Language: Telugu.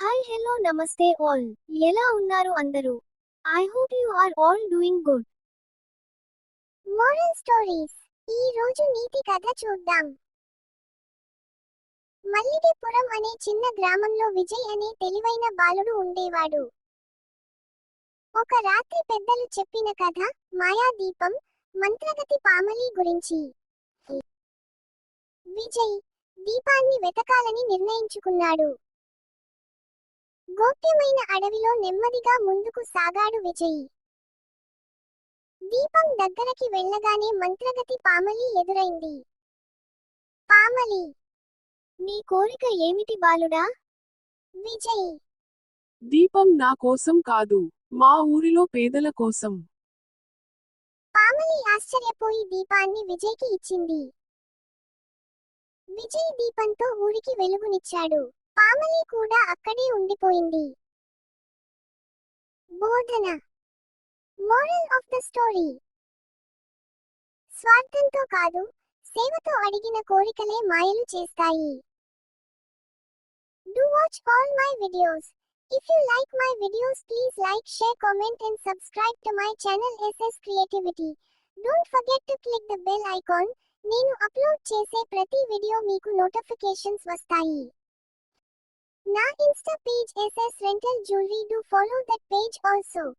హాయ్ హలో నమస్తే ఆల్ ఎలా ఉన్నారు అందరూ? I hope you are all doing good moral stories ఈ రోజు నీతి కథ చూద్దాం. మల్లిడిపురం అనే చిన్న గ్రామంలో విజయ్ అనే తెలివైన బాలుడు ఉండేవాడు. ఒక రాత్రి పెద్దలు చెప్పిన కథ మాయాదీపం మంత్రగతి పామలి గురించి. విజయ్ దీపాన్ని వెతకాలని నిర్ణయించుకున్నాడు. గోప్యమైన అడవిలో నెమ్మదిగా ముందుకు సాగాడు విజయ్. దీపం దగ్గరకి వెళ్ళగానే మంత్రగతి పామలి ఎదురైంది. పామలి నీ కోరిక ఏమిటి బాలుడా? విజయ్ దీపం నా కోసం కాదు మా ఊరిలో పేదల కోసం. పామలి ఆశ్చర్యపోయి దీపాన్ని విజయ్కి ఇచ్చింది. విజయ్ దీపంతో ఊరికి వెలుగునిచ్చాడు. పామలి కూడా అక్కడే ఉండిపోయింది. బోధన. Moral of the story. స్వార్థంతో కాదు సేవతో అడిగిన కోరికలే మాయలు చేస్తాయి. Do watch all my videos if you like my videos please like share comment and subscribe to my channel SS creativity don't forget to click the bell icon నేను అప్లోడ్ చేసే ప్రతి వీడియో మీకు నోటిఫికేషన్స్ వస్తాయి. Na Insta page SS Rental Jewelry do follow that page also.